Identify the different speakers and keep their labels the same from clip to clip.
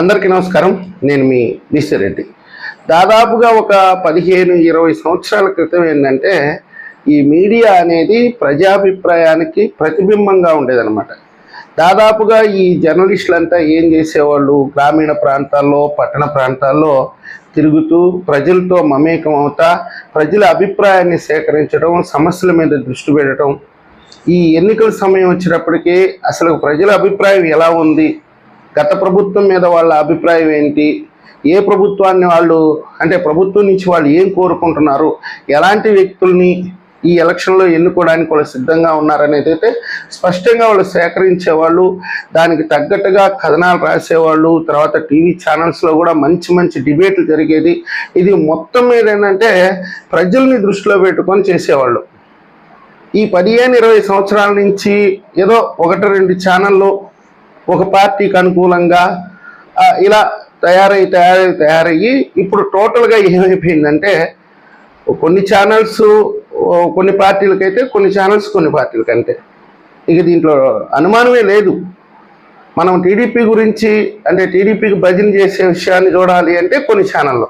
Speaker 1: అందరికీ నమస్కారం. నేను మీ రెడ్డి. దాదాపుగా ఒక పదిహేను ఇరవై సంవత్సరాల క్రితం ఏంటంటే ఈ మీడియా అనేది ప్రజాభిప్రాయానికి ప్రతిబింబంగా ఉండేదన్నమాట. దాదాపుగా ఈ జర్నలిస్టులంతా ఏం చేసేవాళ్ళు? గ్రామీణ ప్రాంతాల్లో పట్టణ ప్రాంతాల్లో తిరుగుతూ ప్రజలతో మమేకం అవుతా ప్రజల అభిప్రాయాన్ని సేకరించడం సమస్యల మీద దృష్టి పెట్టడం. ఈ ఎన్నికల సమయం వచ్చినప్పటికీ అసలు ప్రజల అభిప్రాయం ఎలా ఉంది? గత ప్రభుత్వం మీద వాళ్ళ అభిప్రాయం ఏంటి? ఏ ప్రభుత్వాన్ని వాళ్ళు అంటే ప్రభుత్వం నుంచి వాళ్ళు ఏం కోరుకుంటున్నారు? ఎలాంటి వ్యక్తుల్ని ఈ ఎలక్షన్లో ఎన్నుకోవడానికి వాళ్ళు సిద్ధంగా ఉన్నారనేది అయితే స్పష్టంగా వాళ్ళు సేకరించేవాళ్ళు దానికి తగ్గట్టుగా కథనాలు రాసేవాళ్ళు తర్వాత టీవీ ఛానల్స్లో కూడా మంచి మంచి డిబేట్లు జరిగేది. ఇది మొత్తం మీద ఏంటంటే ప్రజల్ని దృష్టిలో పెట్టుకొని చేసేవాళ్ళు. ఈ పదిహేను ఇరవై సంవత్సరాల నుంచి ఏదో ఒకటి రెండు ఛానళ్ళు ఒక పార్టీకి అనుకూలంగా ఇలా తయారై తయారై తయారయ్యి ఇప్పుడు టోటల్గా ఏమైపోయిందంటే కొన్ని ఛానల్స్ కొన్ని పార్టీలకైతే కొన్ని ఛానల్స్ కొన్ని పార్టీలకంటే. ఇక దీంట్లో అనుమానమే లేదు. మనం టీడీపీ గురించి అంటే టీడీపీకి భజన చేసే విషయాన్ని చూడాలి అంటే కొన్ని ఛానళ్ళు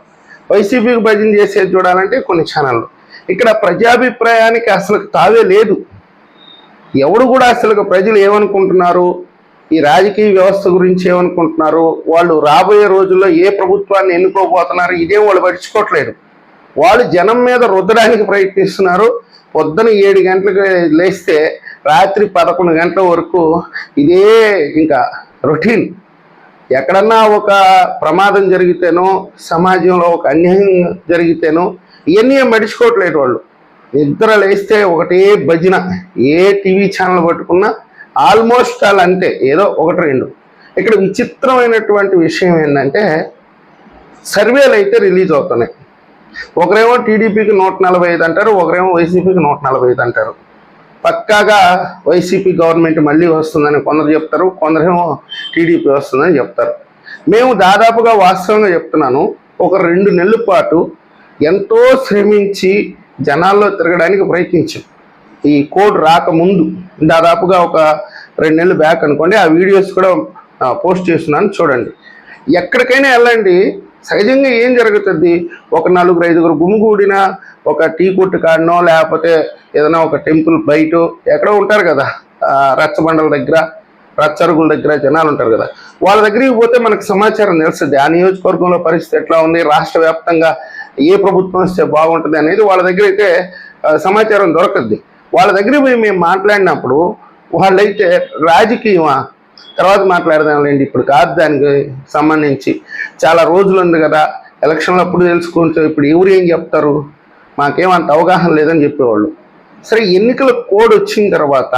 Speaker 1: వైసీపీకి భజన చేసేది చూడాలంటే కొన్ని ఛానళ్ళు ఇక్కడ ప్రజాభిప్రాయానికి అసలు తావే లేదు. ఎవడు కూడా అసలు ప్రజలు ఏమనుకుంటున్నారు? ఈ రాజకీయ వ్యవస్థ గురించి ఏమనుకుంటున్నారు? వాళ్ళు రాబోయే రోజుల్లో ఏ ప్రభుత్వాన్ని ఎన్నుకోబోతున్నారు? ఇదేం వాళ్ళు పట్టించుకోవట్లేదు. వాళ్ళు జనం మీద రుద్దడానికి ప్రయత్నిస్తున్నారు. పొద్దున ఏడు గంటలకు లేస్తే రాత్రి పదకొండు గంటల వరకు ఇదే ఇంకా రొటీన్. ఎక్కడన్నా ఒక ప్రమాదం జరిగితేనో సమాజంలో ఒక అన్యాయం జరిగితేనో ఇవన్నీ ఏం వాళ్ళు. నిద్ర లేస్తే ఒకటే భజన. ఏ టీవీ ఛానల్ పట్టుకున్నా ఆల్మోస్ట్ ఆల్ అంతే ఏదో ఒకటి రెండు. ఇక్కడ విచిత్రమైనటువంటి విషయం ఏంటంటే సర్వేలు అయితే రిలీజ్ అవుతున్నాయి. ఒకరేమో టీడీపీకి నూట నలభై ఐదు అంటారు ఒకరేమో వైసీపీకి నూట నలభై ఐదు అంటారు. పక్కాగా వైసీపీ గవర్నమెంట్ మళ్ళీ వస్తుందని కొందరు చెప్తారు కొందరేమో టీడీపీ వస్తుందని చెప్తారు. మేము దాదాపుగా వాస్తవంగా చెప్తున్నాను ఒక రెండు నెలల పాటు ఎంతో శ్రమించి జనాల్లో తిరగడానికి ప్రయత్నించాం. ఈ కోడ్ రాకముందు దాదాపుగా ఒక రెండు నెలలు బ్యాక్ అనుకోండి ఆ వీడియోస్ కూడా పోస్ట్ చేస్తున్నాను చూడండి. ఎక్కడికైనా వెళ్ళండి సహజంగా ఏం జరుగుతుంది? ఒక నలుగురు ఐదుగురు గుమిగూడిన ఒక టీ కొట్టు కాడనో లేకపోతే ఏదైనా ఒక టెంపుల్ బయట ఎక్కడో ఉంటారు కదా రచ్చబండల దగ్గర రచ్చరుగుల దగ్గర జనాలు ఉంటారు కదా వాళ్ళ దగ్గరికి పోతే మనకు సమాచారం తెలుస్తుంది ఆ నియోజకవర్గంలో పరిస్థితి ఎట్లా ఉంది రాష్ట్ర వ్యాప్తంగా ఏ ప్రభుత్వం వస్తే బాగుంటుంది అనేది వాళ్ళ దగ్గర అయితే సమాచారం దొరకద్ది. వాళ్ళ దగ్గర పోయి మేము మాట్లాడినప్పుడు వాళ్ళైతే రాజకీయమా? తర్వాత మాట్లాడదాంలేండి ఇప్పుడు కాదు దానికి సంబంధించి. చాలా రోజులు ఉంది కదా ఎలక్షన్లు అప్పుడు తెలుసుకుంటే ఇప్పుడు ఎవరు ఏం చెప్తారు? మాకేమంత అవగాహన లేదని చెప్పేవాళ్ళు. సరే ఎన్నికల కోడ్ వచ్చిన తర్వాత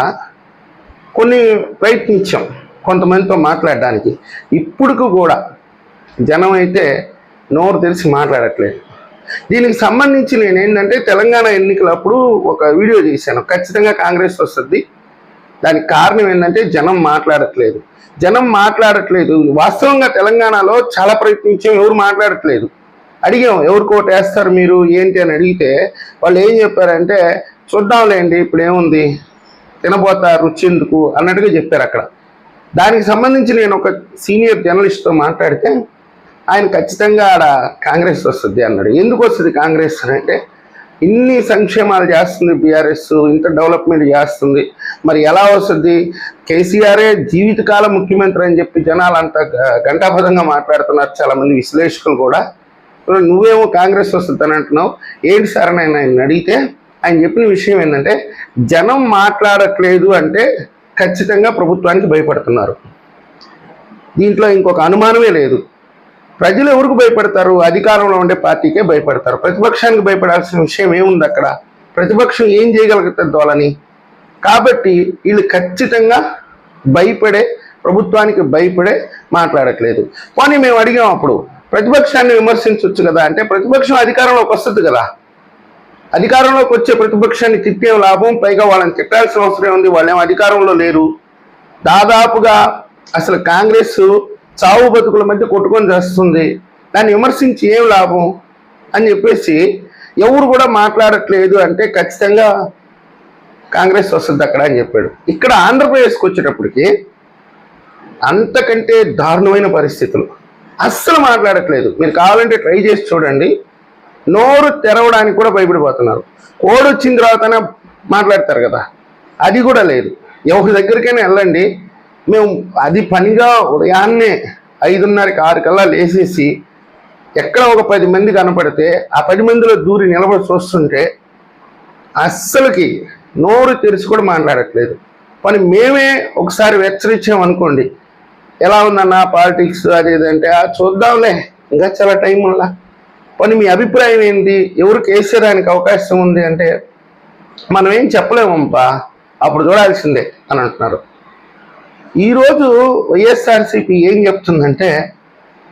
Speaker 1: కొన్ని ప్రయత్నించాం కొంతమందితో మాట్లాడడానికి. ఇప్పుడుకు కూడా జనం అయితే నోరు తెలిసి మాట్లాడట్లేదు. దీనికి సంబంధించి నేను ఏంటంటే తెలంగాణ ఎన్నికలప్పుడు ఒక వీడియో చేశాను. ఖచ్చితంగా కాంగ్రెస్ వస్తుంది. దానికి కారణం ఏంటంటే జనం మాట్లాడట్లేదు. జనం మాట్లాడట్లేదు. వాస్తవంగా తెలంగాణలో చాలా ప్రయత్నించాం ఎవరు మాట్లాడట్లేదు. అడిగాం ఎవరు ఓటు వేస్తారు మీరు ఏంటి అని అడిగితే వాళ్ళు ఏం చెప్పారంటే చూద్దాంలేండి ఇప్పుడు ఏముంది? తినబోతా రుచి ఎందుకు అన్నట్టుగా చెప్పారు అక్కడ. దానికి సంబంధించి నేను ఒక సీనియర్ జర్నలిస్ట్తో మాట్లాడితే ఆయన ఖచ్చితంగా ఆడ కాంగ్రెస్ వస్తుంది అన్నాడు. ఎందుకు వస్తుంది కాంగ్రెస్ అని అంటే ఇన్ని సంక్షేమాలు చేస్తుంది బీఆర్ఎస్ ఇంత డెవలప్మెంట్ చేస్తుంది. మరి ఎలా వస్తుంది? కేసీఆరే జీవితకాలం ముఖ్యమంత్రి అని చెప్పి జనాలు అంత గ- గంటాపదంగా మాట్లాడుతున్నారు చాలా మంది విశ్లేషకులు కూడా. నువ్వేమో కాంగ్రెస్ వస్తుంది అని అంటున్నావు. ఏంటి సార్ అని ఆయన అడిగితే ఆయన చెప్పిన విషయం ఏంటంటే జనం మాట్లాడట్లేదు అంటే ఖచ్చితంగా ప్రభుత్వానికి భయపడుతున్నారు. దీంట్లో ఇంకొక అనుమానమే లేదు. ప్రజలు ఎవరికి భయపడతారు? అధికారంలో ఉండే పార్టీకే భయపడతారు. ప్రతిపక్షానికి భయపడాల్సిన విషయం ఏముంది అక్కడ? ప్రతిపక్షం ఏం చేయగలుగుతుంది వాళ్ళని కాబట్టి వీళ్ళు ఖచ్చితంగా భయపడే ప్రభుత్వానికి భయపడే మాట్లాడట్లేదు. కానీ మేము అడిగాం అప్పుడు ప్రతిపక్షాన్ని విమర్శించవచ్చు కదా? అంటే ప్రతిపక్షం అధికారంలోకి వస్తుంది కదా? అధికారంలోకి వచ్చే ప్రతిపక్షాన్ని తిట్టే లాభం పైగా వాళ్ళని తిట్టాల్సిన అవసరం ఉంది వాళ్ళేం అధికారంలో లేరు? దాదాపుగా అసలు కాంగ్రెస్ చావు బతుకుల మధ్య కొట్టుకొని చేస్తుంది. దాన్ని విమర్శించి ఏం లాభం? అని చెప్పేసి ఎవరు కూడా మాట్లాడట్లేదు అంటే ఖచ్చితంగా కాంగ్రెస్ వస్తుంది అక్కడ అని చెప్పాడు. ఇక్కడ ఆంధ్రప్రదేశ్కి వచ్చేటప్పటికి అంతకంటే దారుణమైన పరిస్థితులు. అస్సలు మాట్లాడట్లేదు. మీరు కావాలంటే ట్రై చేసి చూడండి. నోరు తెరవడానికి కూడా భయపడిపోతున్నారు. కోడొచ్చిన తర్వాతనే మాట్లాడతారు కదా. అది కూడా లేదు. ఎవరి దగ్గరికైనా వెళ్ళండి. మేము అది పనిగా ఉదయాన్నే ఐదున్నరకి ఆరు కల్లా లేసేసి ఎక్కడ ఒక పది మంది కనపడితే ఆ పది మందిలో దూరి నిలబడి చూస్తుంటే అస్సలకి నోరు తెరిచి కూడా మాట్లాడట్లేదు. పని మేమే ఒకసారి హెచ్చరించామనుకోండి ఎలా ఉందన్న పాలిటిక్స్ అది ఏదంటే చూద్దాంలే ఇంకా చాలా టైం ఉందా? పని మీ అభిప్రాయం ఏంటి? ఎవరికి వేసేదానికి అవకాశం ఉంది అంటే మనం ఏం చెప్పలేమప్పా అప్పుడు చూడాల్సిందే అని అంటున్నారు. ఈరోజు వైఎస్ఆర్సీపీ ఏం చెప్తుందంటే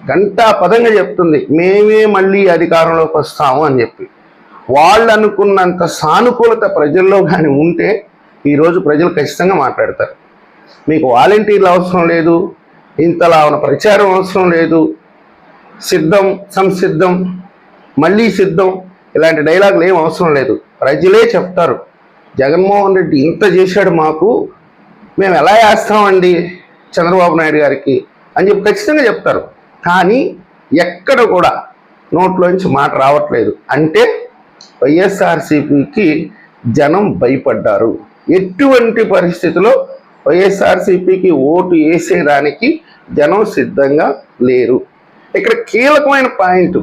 Speaker 1: గంటా పదంగా చెప్తుంది మేమే మళ్ళీ అధికారంలోకి వస్తాము అని చెప్పి. వాళ్ళు అనుకున్నంత సానుకూలత ప్రజల్లో కానీ ఉంటే ఈరోజు ప్రజలు ఖచ్చితంగా మాట్లాడతారు. మీకు వాలంటీర్లు అవసరం లేదు ఇంతలా ఉన్న ప్రచారం అవసరం లేదు సిద్ధం సంసిద్ధం మళ్ళీ సిద్ధం ఇలాంటి డైలాగులు ఏం అవసరం లేదు. ప్రజలే చెప్తారు జగన్మోహన్ రెడ్డి ఇంత చేశాడు మాకు మేము ఎలా వేస్తామండి చంద్రబాబు నాయుడు గారికి అని చెప్పి ఖచ్చితంగా చెప్తారు. కానీ ఎక్కడ కూడా నోట్లోంచి మాట రావట్లేదు. అంటే వైఎస్ఆర్సీపీకి జనం భయపడ్డారు. ఎటువంటి పరిస్థితిలో వైఎస్ఆర్సీపీకి ఓటు వేసేదానికి జనం సిద్ధంగా లేరు. ఇక్కడ కీలకమైన పాయింట్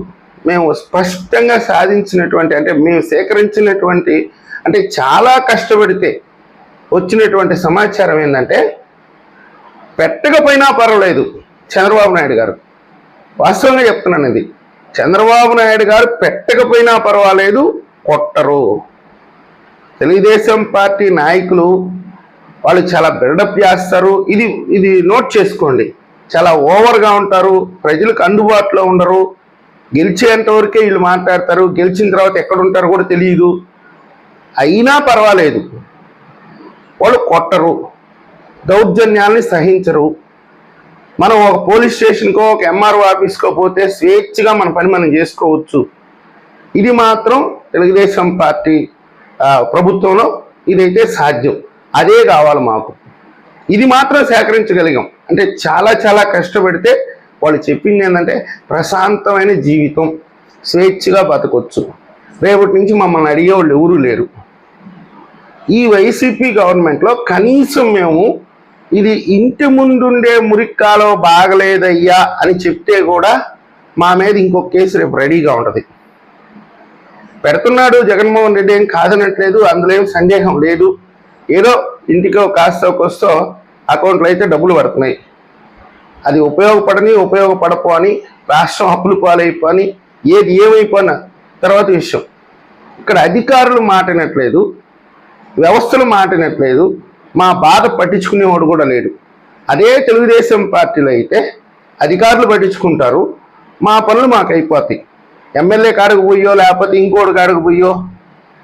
Speaker 1: మేము స్పష్టంగా సాధించినటువంటి అంటే మేము సేకరించినటువంటి అంటే చాలా కష్టపడితే వచ్చినటువంటి సమాచారం ఏంటంటే పెట్టకపోయినా పర్వాలేదు. చంద్రబాబు నాయుడు గారు. వాస్తవంగా చెప్తున్నాను ఇది. చంద్రబాబు నాయుడు గారు పెట్టకపోయినా పర్వాలేదు కొట్టరు. తెలుగుదేశం పార్టీ నాయకులు వాళ్ళు చాలా బిల్డప్ చేస్తారు. ఇది ఇది నోట్ చేసుకోండి. చాలా ఓవర్గా ఉంటారు. ప్రజలకు అందుబాటులో ఉండరు. గెలిచేంత వరకే వీళ్ళు మాట్లాడతారు. గెలిచిన తర్వాత ఎక్కడుంటారో కూడా తెలియదు. అయినా పర్వాలేదు. వాళ్ళు కొట్టరు. దౌర్జన్యాల్ని సహించరు. మనం ఒక పోలీస్ స్టేషన్కో ఒక ఎంఆర్ఓ ఆఫీస్కో పోతే స్వేచ్ఛగా మన పని మనం చేసుకోవచ్చు. ఇది మాత్రం తెలుగుదేశం పార్టీ ప్రభుత్వంలో ఇదైతే సాధ్యం. అదే కావాలి మాకు. ఇది మాత్రం సేకరించగలిగాం. అంటే చాలా చాలా కష్టపడితే వాళ్ళు చెప్పింది ఏంటంటే ప్రశాంతమైన జీవితం. స్వేచ్ఛగా బతకొచ్చు. రేపటి నుంచి మమ్మల్ని అడిగే వాళ్ళు ఎవరూ లేరు. ఈ వైసీపీ గవర్నమెంట్లో కనీసం మేము ఇది ఇంటి ముందుండే మురిక్కాలో బాగలేదయ్యా అని చెప్తే కూడా మా మీద ఇంకొక కేసు రేపు రెడీగా ఉంటుంది. పెడుతున్నాడు జగన్మోహన్ రెడ్డి ఏం కాదనట్లేదు అందులో ఏం సందేహం లేదు. ఏదో ఇంటికో కాస్తో కొస్తో అకౌంట్లో అయితే డబ్బులు పడుతున్నాయి. అది ఉపయోగపడని ఉపయోగపడపో అని రాష్ట్రం అప్పులు పాలైపోని ఏది ఏమైపోయినా తర్వాత విషయం. ఇక్కడ అధికారులు మాటనట్లేదు. వ్యవస్థలు మాటినట్లేదు మా బాధ పట్టించుకునేవాడు కూడా లేడు. అదే తెలుగుదేశం పార్టీలో అయితే అధికారులు పట్టించుకుంటారు మా పనులు మాకు అయిపోతాయి. ఎమ్మెల్యే కాడకు పోయో లేకపోతే ఇంకోటి కాడకు పోయో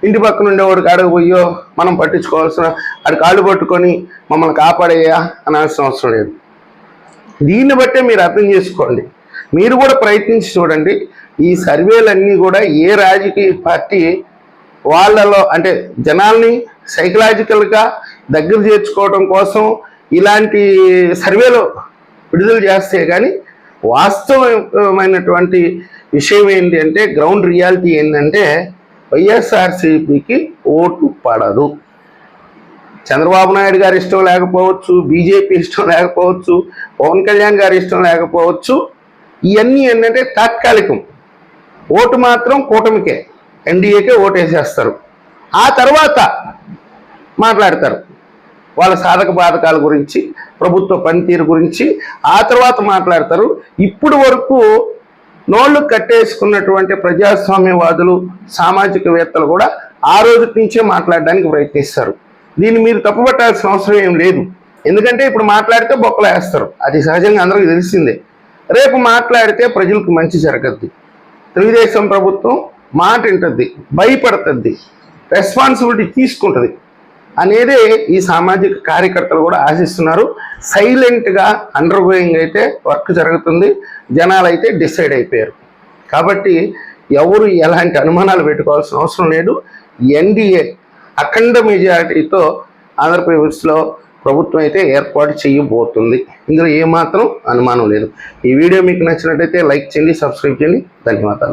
Speaker 1: ఇంటి పక్కన ఉండేవాడు కాడకు పోయో మనం పట్టించుకోవాల్సిన అక్కడ కాళ్ళు పట్టుకొని మమ్మల్ని కాపాడేయా అనాల్సిన అవసరం లేదు. దీన్ని బట్టే మీరు అర్థం చేసుకోండి. మీరు కూడా ప్రయత్నించి చూడండి ఈ సర్వేలన్నీ కూడా ఏ రాజకీయ పార్టీ వాళ్ళలో అంటే జనాల్ని సైకలాజికల్గా దగ్గర చేర్చుకోవడం కోసం ఇలాంటి సర్వేలు విడుదల చేస్తే కానీ వాస్తవమైనటువంటి విషయం ఏంటి అంటే గ్రౌండ్ రియాలిటీ ఏంటంటే వైఎస్ఆర్సీపీకి ఓటు పడదు. చంద్రబాబు నాయుడు గారి ఇష్టం లేకపోవచ్చు బీజేపీ ఇష్టం లేకపోవచ్చు పవన్ కళ్యాణ్ గారి ఇష్టం లేకపోవచ్చు ఇవన్నీ ఏంటంటే తాత్కాలికం. ఓటు మాత్రం కూటమికే ఎన్డీఏకే ఓటు వేసేస్తారు ఆ తర్వాత మాట్లాడతారు. వాళ్ళ సాధక బాధకాల గురించి ప్రభుత్వ పనితీరు గురించి ఆ తర్వాత మాట్లాడతారు. ఇప్పుడు వరకు నోళ్ళు కట్టేసుకున్నటువంటి ప్రజాస్వామ్యవాదులు సామాజికవేత్తలు కూడా ఆ రోజు నుంచే మాట్లాడడానికి ప్రయత్నిస్తారు. దీన్ని మీరు తప్పుపట్టాల్సిన అవసరం ఏం లేదు. ఎందుకంటే ఇప్పుడు మాట్లాడితే బొక్కలు వేస్తారు. అది సహజంగా అందరికీ తెలిసిందే. రేపు మాట్లాడితే ప్రజలకు మంచి జరగద్ది. తెలుగుదేశం ప్రభుత్వం మాట వింటుంది భయపడుతుంది రెస్పాన్సిబిలిటీ తీసుకుంటుంది. అనేది ఈ సామాజిక కార్యకర్తలు కూడా ఆశిస్తున్నారు. సైలెంట్గా అండర్ గోయింగ్ అయితే వర్క్ జరుగుతుంది. జనాలు అయితే డిసైడ్ అయిపోయారు. కాబట్టి ఎవరు ఎలాంటి అనుమానాలు పెట్టుకోవాల్సిన అవసరం లేదు. ఎన్డీఏ అఖండ మెజారిటీతో ఆంధ్రప్రదేశ్లో ప్రభుత్వం అయితే ఏర్పాటు చేయబోతుంది. ఇందులో ఏమాత్రం అనుమానం లేదు. ఈ వీడియో మీకు నచ్చినట్టయితే లైక్ చేయండి సబ్స్క్రైబ్ చేయండి. ధన్యవాదాలు.